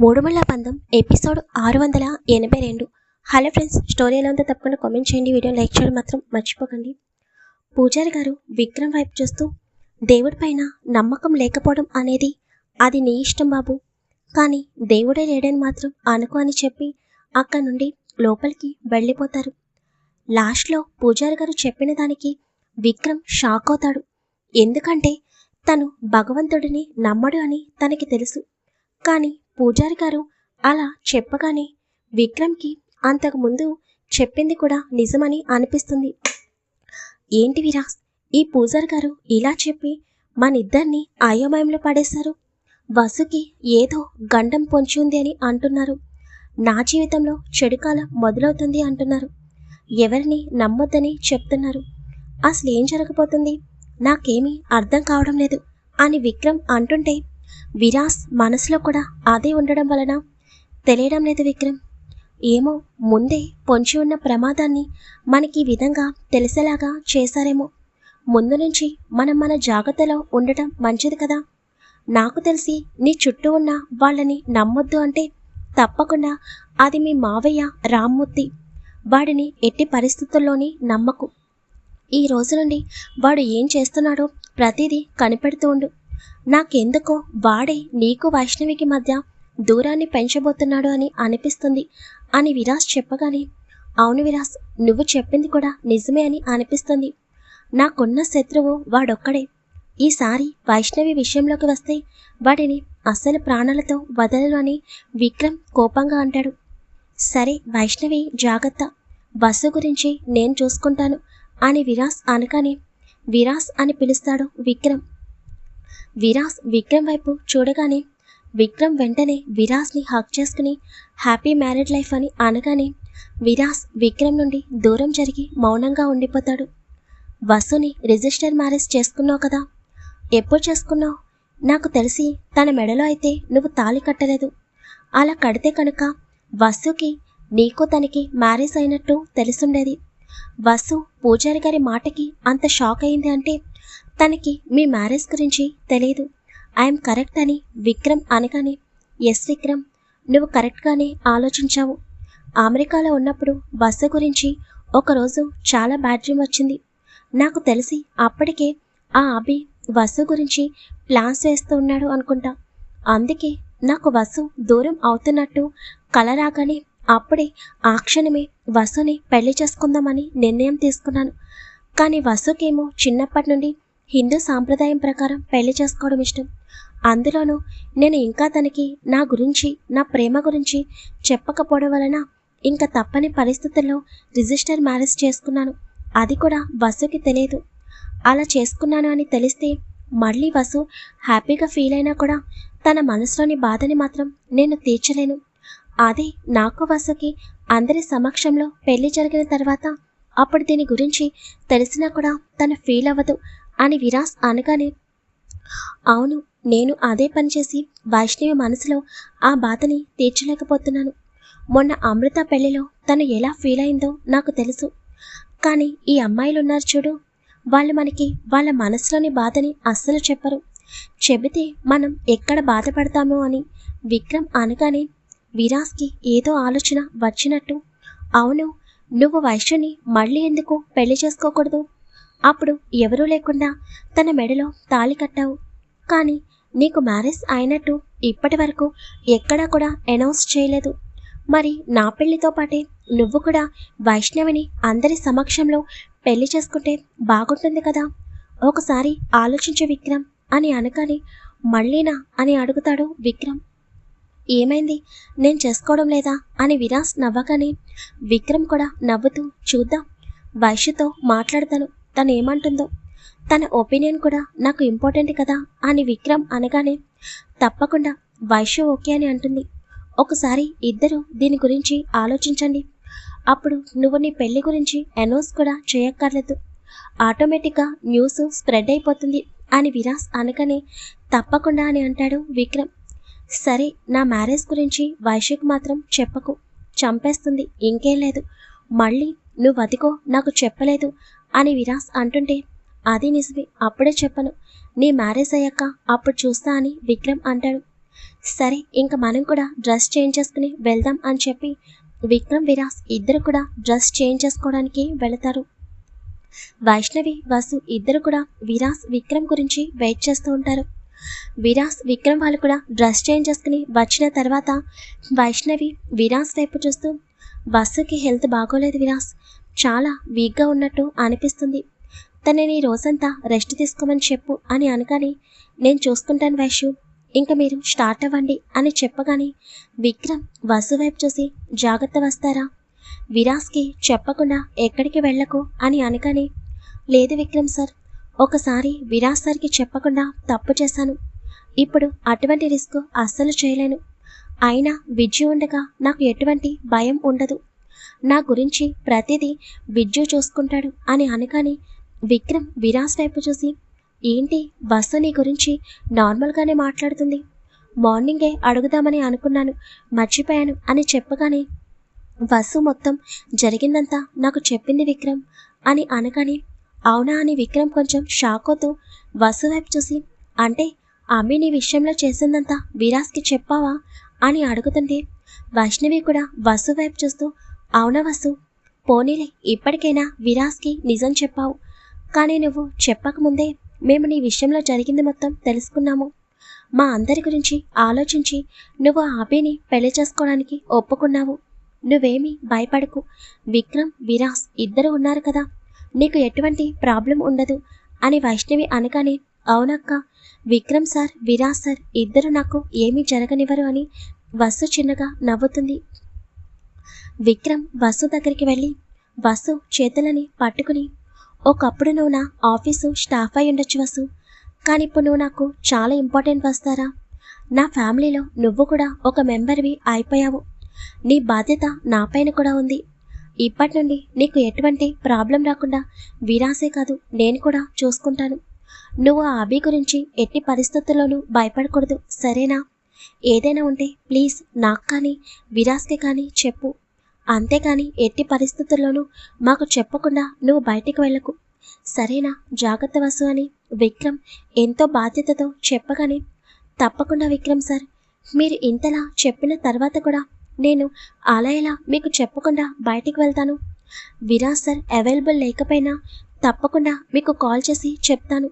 మూడుమల్ల పందం episode ఆరు వందల ఎనభై రెండు. హలో ఫ్రెండ్స్ స్టోరీ ఎలా ఉందో తప్పకుండా కామెంట్ చేయండి. వీడియో లైక్ చేయడం మాత్రం మర్చిపోకండి. పూజారి గారు విక్రమ్ వైపు చూస్తూ దేవుడి పైన నమ్మకం లేకపోవడం అనేది అది నీ ఇష్టం బాబు. కానీ దేవుడే లేడని మాత్రం అనుకో అని చెప్పి అక్కడి నుండి లోపలికి వెళ్ళిపోతారు. లాస్ట్లో పూజారి గారు చెప్పిన దానికి విక్రమ్ షాక్ అవుతాడు. ఎందుకంటే తను భగవంతుడిని నమ్మడు అని తనకి తెలుసు. కానీ పూజారి గారు అలా చెప్పగానే విక్రమ్కి అంతకుముందు చెప్పింది కూడా నిజమని అనిపిస్తుంది. ఏంటి విరాస్ ఈ పూజారి గారు ఇలా చెప్పి మనిద్దరిని అయోమయంలో పడేశారు. వసుకి ఏదో గండం పొంచి ఉంది అని అంటున్నారు. నా జీవితంలో చెడుకాలం మొదలవుతుంది అంటున్నారు. ఎవరిని నమ్మొద్దని చెప్తున్నారు. అసలు ఏం జరగబోతుంది? నాకేమీ అర్థం కావడం లేదు అని విక్రమ్ అంటుంటే విరాస్ మనసులో కూడా అదే ఉండడం వలన తెలియడం లేదు విక్రమ్. ఏమో ముందే పొంచి ఉన్న ప్రమాదాన్ని మనకి ఈ విధంగా తెలిసేలాగా చేశారేమో. ముందు నుంచి మనం మన జాగ్రత్తలో ఉండటం మంచిది కదా. నాకు తెలిసి నీ చుట్టూ ఉన్న వాళ్ళని నమ్మొద్దు అంటే తప్పకుండా అది మీ మావయ్య రామ్మూర్తి. వాడిని ఎట్టి పరిస్థితుల్లోని నమ్మకు. ఈ రోజు నుండి వాడు ఏం చేస్తున్నాడో ప్రతిదీ కనిపెడుతూ ఉండు. నాకెందుకో వాడే నీకు వైష్ణవికి మధ్య దూరాన్ని పెంచబోతున్నాడు అని అనిపిస్తుంది అని విరాస్ చెప్పగానే అవును విరాస్ నువ్వు చెప్పింది కూడా నిజమే అని అనిపిస్తుంది. నాకున్న శత్రువు వాడొక్కడే. ఈసారి వైష్ణవి విషయంలోకి వస్తే వాడిని అసలు ప్రాణాలతో వదలను అని విక్రమ్ కోపంగా అంటాడు. సరే వైష్ణవి జాగ్రత్త. బస్సు గురించి నేను చూసుకుంటాను అని విరాస్ అనగానే విరాస్ అని పిలుస్తాడు విక్రమ్. విరాస్ విక్రమ్ వైపు చూడగానే విక్రమ్ వెంటనే విరాస్ని హక్ చేసుకుని హ్యాపీ మ్యారేడ్ లైఫ్ అని అనగానే విరాస్ విక్రమ్ నుండి దూరం జరిగి మౌనంగా ఉండిపోతాడు. వసుని రిజిస్టర్ మ్యారేజ్ చేసుకున్నావు కదా? ఎప్పుడు చేసుకున్నావు? నాకు తెలిసి తన మెడలో అయితే నువ్వు తాళి కట్టలేదు. అలా కడితే కనుక వసుకి నీకు తనకి మ్యారేజ్ అయినట్టు తెలుసుండేది. వసు పూజారి గారి మాటకి అంత షాక్ అయింది అంటే తనకి మీ మ్యారేజ్ గురించి తెలియదు ఐఎమ్ కరెక్ట్ అని విక్రమ్ అనగానే ఎస్ విక్రమ్ నువ్వు కరెక్ట్గానే ఆలోచించావు. అమెరికాలో ఉన్నప్పుడు బస్సు గురించి ఒకరోజు చాలా బ్యాడ్ డ్రీమ్ వచ్చింది. నాకు తెలిసి అప్పటికే ఆ అభి వసు గురించి ప్లాన్స్ వేస్తూ ఉన్నాడు అనుకుంటా. అందుకే నాకు వసు దూరం అవుతున్నట్టు కల రాగానే అప్పుడే ఆ క్షణమే వసుని పెళ్ళి చేసుకుందామని నిర్ణయం తీసుకున్నాను. కానీ వసుకేమో చిన్నప్పటి నుండి హిందూ సాంప్రదాయం ప్రకారం పెళ్ళి చేసుకోవడం ఇష్టం. అందులోనూ నేను ఇంకా తనకి నా గురించి నా ప్రేమ గురించి చెప్పకపోవడం వలన ఇంకా తప్పని పరిస్థితుల్లో రిజిస్టర్ మ్యారేజ్ చేసుకున్నాను. అది కూడా వసుకి తెలియదు. అలా చేసుకున్నాను అని తెలిస్తే మళ్ళీ వసు హ్యాపీగా ఫీల్ అయినా కూడా తన మనసులోని బాధని మాత్రం నేను తీర్చలేను. అదే నాకు వసుకి అందరి సమక్షంలో పెళ్ళి జరిగిన తర్వాత అప్పుడు దీని గురించి తెలిసినా కూడా తను ఫీల్ అవ్వదు అని విరాస్ అనగానే అవును నేను అదే పని చేసి వైష్ణవి మనసులో ఆ బాధని తీర్చలేకపోతున్నాను. మొన్న అమృత పెళ్ళిలో తను ఎలా ఫీల్ అయిందో నాకు తెలుసు. కానీ ఈ అమ్మాయిలు ఉన్నారు చూడు వాళ్ళు మనకి వాళ్ళ మనసులోని బాధని అస్సలు చెప్పరు. చెబితే మనం ఎక్కడ బాధపడతామో అని విక్రమ్ అనగానే విరాస్కి ఏదో ఆలోచన వచ్చినట్టు. అవును నువ్వు వైశ్యుని మళ్ళీ ఎందుకు పెళ్ళి చేసుకోకూడదు? అప్పుడు ఎవరూ లేకుండా తన మెడలో తాళి కట్టావు. కానీ నీకు మ్యారేజ్ అయినట్టు ఇప్పటి వరకు ఎక్కడా కూడా అనౌన్స్ చేయలేదు. మరి నా పెళ్ళితో పాటే నువ్వు కూడా వైష్ణవిని అందరి సమక్షంలో పెళ్ళి చేసుకుంటే బాగుంటుంది కదా? ఒకసారి ఆలోచించు విక్రమ్ అని అనగానే మళ్ళీనా అని అడుగుతాడు విక్రమ్. ఏమైంది? నేను చేసుకోవడం లేదా? అని విరాస్ నవ్వగానే విక్రమ్ కూడా నవ్వుతూ చూద్దాం. వైశ్యతో మాట్లాడతాను. తను ఏమంటుందో. తన ఒపీనియన్ కూడా నాకు ఇంపార్టెంట్ కదా? అని విక్రమ్ అనగానే తప్పకుండా వైశ్య ఓకే అని అంటుంది. ఒకసారి ఇద్దరు దీని గురించి ఆలోచించండి. అప్పుడు నువ్వు నీ పెళ్ళి గురించి అనౌన్స్ కూడా చేయక్కర్లేదు. ఆటోమేటిక్గా న్యూస్ స్ప్రెడ్ అయిపోతుంది అని విరాస్ అనగానే తప్పకుండా అని అంటాడు విక్రమ్. సరే నా మ్యారేజ్ గురించి వైశ్యకు మాత్రం చెప్పకు. చంపేస్తుంది ఇంకేం లేదు. మళ్ళీ నువ్వు అదిగో నాకు చెప్పలేదు అని విరాస్ అంటుంటే అది నిజమే అప్పుడే చెప్పను. నీ మ్యారేజ్ అయ్యాక అప్పుడు చూస్తా అని విక్రమ్ అంటాడు. సరే ఇంక మనం కూడా డ్రెస్ చేంజ్ చేసుకుని వెళ్దాం అని చెప్పి విక్రమ్ విరాస్ ఇద్దరు కూడా డ్రెస్ చేంజ్ చేసుకోవడానికి వెళతారు. వైష్ణవి వసు ఇద్దరు కూడా విరాస్ విక్రమ్ గురించి వెయిట్ చేస్తూ ఉంటారు. విరాస్ విక్రమ్ వాళ్ళు కూడా డ్రెస్ చేంజ్ చేసుకుని వచ్చిన తర్వాత వైష్ణవి విరాస్ వైపు చూస్తూ బస్సుకి హెల్త్ బాగోలేదు విరాస్. చాలా వీక్గా ఉన్నట్టు అనిపిస్తుంది. తనని ఈ రోజంతా రెస్ట్ తీసుకోమని చెప్పు అని అనగానే నేను చూసుకుంటాను వైషు ఇంక మీరు స్టార్ట్ అవ్వండి అని చెప్పగానే విక్రమ్ వసు వైపు చూసి జాగ్రత్త వస్తారా? విరాస్కి చెప్పకుండా ఎక్కడికి వెళ్ళకు అని అనగానే లేదు విక్రమ్ సార్. ఒకసారి విరాస్ సార్కి చెప్పకుండా తప్పు చేశాను. ఇప్పుడు అటువంటి రిస్క్ అస్సలు చేయలేను. అయినా విద్య ఉండగా నాకు ఎటువంటి భయం ఉండదు. నా గురించి ప్రతిదీ విద్యు చూసుకుంటాడు అని అనగానే విక్రమ్ విరాస్ వైపు చూసి ఏంటి బస్సు నీ గురించి నార్మల్గానే మాట్లాడుతుంది? మార్నింగే అడుగుదామని అనుకున్నాను మర్చిపోయాను అని చెప్పగానే బస్సు మొత్తం జరిగిందంతా నాకు చెప్పింది విక్రమ్ అని అనగానే అవునా అని విక్రమ్ కొంచెం షాక్ అవుతూ వసు వైపు చూసి అంటే అమ్మి నీ విషయంలో చేసిందంతా విరాస్కి చెప్పావా? అని అడుగుతుంటే వైష్ణవి కూడా వసు వైపు చూస్తూ అవునా వసు పోనీలే ఇప్పటికైనా విరాస్కి నిజం చెప్పావు. కానీ నువ్వు చెప్పకముందే మేము నీ విషయంలో జరిగింది మొత్తం తెలుసుకున్నాము. మా అందరి గురించి ఆలోచించి నువ్వు ఆబీని పెళ్ళి చేసుకోవడానికి ఒప్పుకున్నావు. నువ్వేమీ భయపడకు. విక్రమ్ విరాస్ ఇద్దరు ఉన్నారు కదా నీకు ఎటువంటి ప్రాబ్లం ఉండదు అని వైష్ణవి అనగానే అవునక్క విక్రమ్ సార్ విరాజ్ సార్ ఇద్దరు నాకు ఏమీ జరగనివ్వరు అని వసు చిన్నగా నవ్వుతుంది. విక్రమ్ వసు దగ్గరికి వెళ్ళి వసు చేతులని పట్టుకుని ఒకప్పుడు నువ్వు నా ఆఫీసు స్టాఫ్ అయి ఉండొచ్చు వసు కానీ ఇప్పుడు నువ్వు నాకు చాలా ఇంపార్టెంట్ వస్తారా? నా ఫ్యామిలీలో నువ్వు కూడా ఒక మెంబర్వి అయిపోయావు. నీ బాధ్యత నాపైన కూడా ఉంది. ఇప్పటి నుండి నీకు ఎటువంటి ప్రాబ్లం రాకుండా విరాసే కాదు నేను కూడా చూసుకుంటాను. నువ్వు ఆ అభి గురించి ఎట్టి పరిస్థితుల్లోనూ భయపడకూడదు సరేనా? ఏదైనా ఉంటే ప్లీజ్ నాకు కానీ విరాస్కి కానీ చెప్పు. అంతేకాని ఎట్టి పరిస్థితుల్లోనూ మాకు చెప్పకుండా నువ్వు బయటికి వెళ్ళకు. సరేనా జాగ్రత్త వసు అని విక్రమ్ ఎంతో బాధ్యతతో చెప్పగానే తప్పకుండా విక్రమ్ సార్ మీరు ఇంతలా చెప్పిన తర్వాత కూడా నేను అలా ఎలా మీకు చెప్పకుండా బయటికి వెళ్తాను. విరాజ్ సార్ అవైలబుల్ లేకపోయినా తప్పకుండా మీకు కాల్ చేసి చెప్తాను.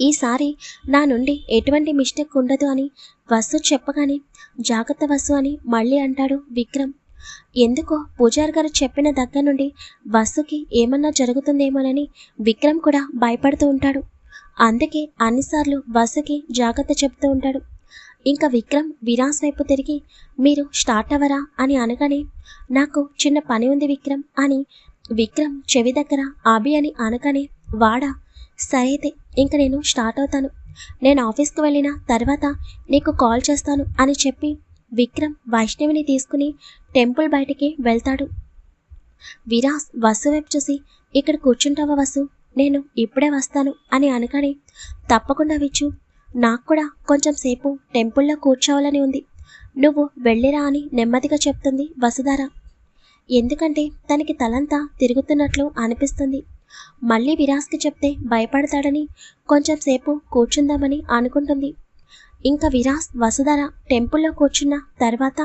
ఈసారి నా నుండి ఎటువంటి మిస్టేక్ ఉండదు అని వసు చెప్పగానే జాగ్రత్త వసు అని మళ్ళీ అంటాడు విక్రమ్. ఎందుకో పూజారి గారు చెప్పిన దగ్గర నుండి వసుకి ఏమన్నా జరుగుతుందేమోనని విక్రమ్ కూడా భయపడుతూ ఉంటాడు. అందుకే అన్నిసార్లు వసుకి జాగ్రత్త చెప్తూ ఉంటాడు. ఇంకా విక్రమ్ విరాస్ వైపు తిరిగి మీరు స్టార్ట్ అవ్వరా అని అనగానే నాకు చిన్న పని ఉంది విక్రమ్ అని విక్రమ్ చెవి దగ్గర ఆబి అని అనగానే వాడా సరే అయితే ఇంక నేను స్టార్ట్ అవుతాను. నేను ఆఫీస్కి వెళ్ళిన తర్వాత నీకు కాల్ చేస్తాను అని చెప్పి విక్రమ్ వైష్ణవిని తీసుకుని టెంపుల్ బయటికి వెళ్తాడు. విరాస్ వసు వైపు చూసి ఇక్కడ కూర్చుంటావా వసు? నేను ఇప్పుడే వస్తాను అని అనగానే తప్పకుండా విచ్చు నాకు కూడా కొంచెం సేపు టెంపుల్లో కూర్చోవాలని ఉంది. నువ్వు వెళ్ళిరా అని నెమ్మదిగా చెప్తుంది వసుధార. ఎందుకంటే తనకి తలంతా తిరుగుతున్నట్లు అనిపిస్తుంది. మళ్ళీ విరాస్కి చెప్తే భయపడతాడని కొంచెం సేపు కూర్చుందామని అనుకుంటుంది. ఇంకా విరాస్ వసుధర టెంపుల్లో కూర్చున్న తర్వాత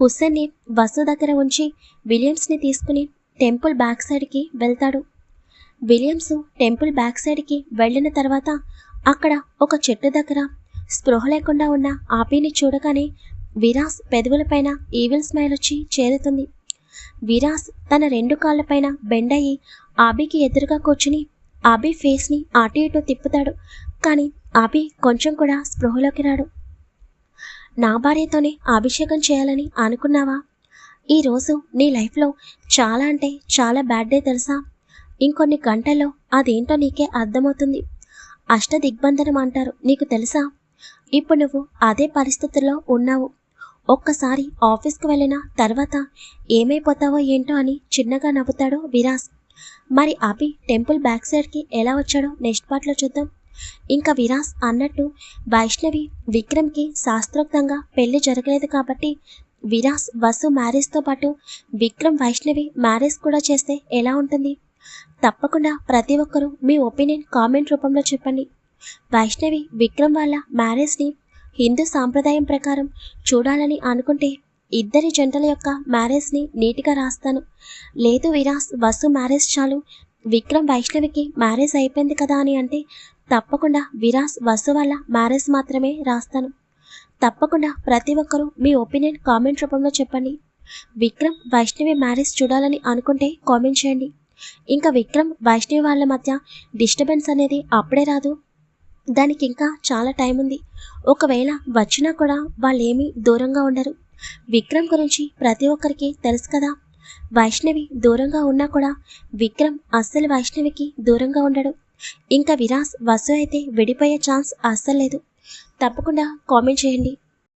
హుస్సేన్ని వసు దగ్గర ఉంచి విలియమ్స్ని తీసుకుని టెంపుల్ బ్యాక్ సైడ్కి వెళ్తాడు. విలియమ్స్ టెంపుల్ బ్యాక్ సైడ్కి వెళ్ళిన తర్వాత అక్కడ ఒక చెట్టు దగ్గర స్పృహ లేకుండా ఉన్న ఆపీని చూడగానే విరాస్ పెదవులపైన ఈవిల్ స్మైల్ వచ్చి చేరుతుంది. విరాస్ తన రెండు కాళ్ళపైన బెండయి ఆబీకి ఎదురుగా కూర్చుని ఆబీ ఫేస్ని అటు ఇటు తిప్పుతాడు. కానీ ఆబీ కొంచెం కూడా స్పృహలోకి రాడు. నా భార్యతోనే అభిషేకం చేయాలని అనుకున్నావా? ఈరోజు నీ లైఫ్లో చాలా అంటే చాలా బ్యాడ్ డే తెలుసా? ఇంకొన్ని గంటల్లో అదేంటో నీకే అర్థమవుతుంది. అష్టదిగ్బంధనం అంటారు నీకు తెలుసా? ఇప్పుడు నువ్వు అదే పరిస్థితుల్లో ఉన్నావు. ఒక్కసారి ఆఫీస్కి వెళ్ళిన తర్వాత ఏమైపోతావో ఏంటో అని చిన్నగా నవ్వుతాడు విరాస్. మరి అభి టెంపుల్ బ్యాక్ సైడ్కి ఎలా వచ్చాడో నెక్స్ట్ పార్ట్లో చూద్దాం. ఇంకా విరాస్ అన్నట్టు వైష్ణవి విక్రమ్కి శాస్త్రోక్తంగా పెళ్ళి జరగలేదు కాబట్టి విరాస్ వసు మ్యారేజ్తో పాటు విక్రమ్ వైష్ణవి మ్యారేజ్ కూడా చేస్తే ఎలా ఉంటుంది? తప్పకుండా ప్రతి ఒక్కరూ మీ ఒపీనియన్ కామెంట్ రూపంలో చెప్పండి. వైష్ణవి విక్రమ్ వాళ్ళ మ్యారేజ్ని హిందూ సాంప్రదాయం ప్రకారం చూడాలని అనుకుంటే ఇద్దరి జంటల యొక్క మ్యారేజ్ని నీట్గా రాస్తాను. లేదు విరాస్ వసు మ్యారేజ్ చాలు. విక్రమ్ వైష్ణవికి మ్యారేజ్ అయిపోయింది కదా అని అంటే తప్పకుండా విరాస్ వసు వాళ్ళ మ్యారేజ్ మాత్రమే రాస్తాను. తప్పకుండా ప్రతి ఒక్కరూ మీ ఒపీనియన్ కామెంట్ రూపంలో చెప్పండి. విక్రమ్ వైష్ణవి మ్యారేజ్ చూడాలని అనుకుంటే కామెంట్ చేయండి. ఇంకా విక్రమ్ వైష్ణవి వాళ్ళ మధ్య డిస్టర్బెన్స్ అనేది అప్పుడే రాదు. దానికి ఇంకా చాలా టైం ఉంది. ఒకవేళ వచ్చినా కూడా వాళ్ళేమీ దూరంగా ఉండరు. విక్రమ్ గురించి ప్రతి ఒక్కరికి తెలుసు కదా. వైష్ణవి దూరంగా ఉన్నా కూడా విక్రమ్ అస్సలు వైష్ణవికి దూరంగా ఉండడు. ఇంకా విరాస్ వసు అయితే విడిపోయే ఛాన్స్ అస్సలు లేదు. తప్పకుండా కామెంట్ చేయండి.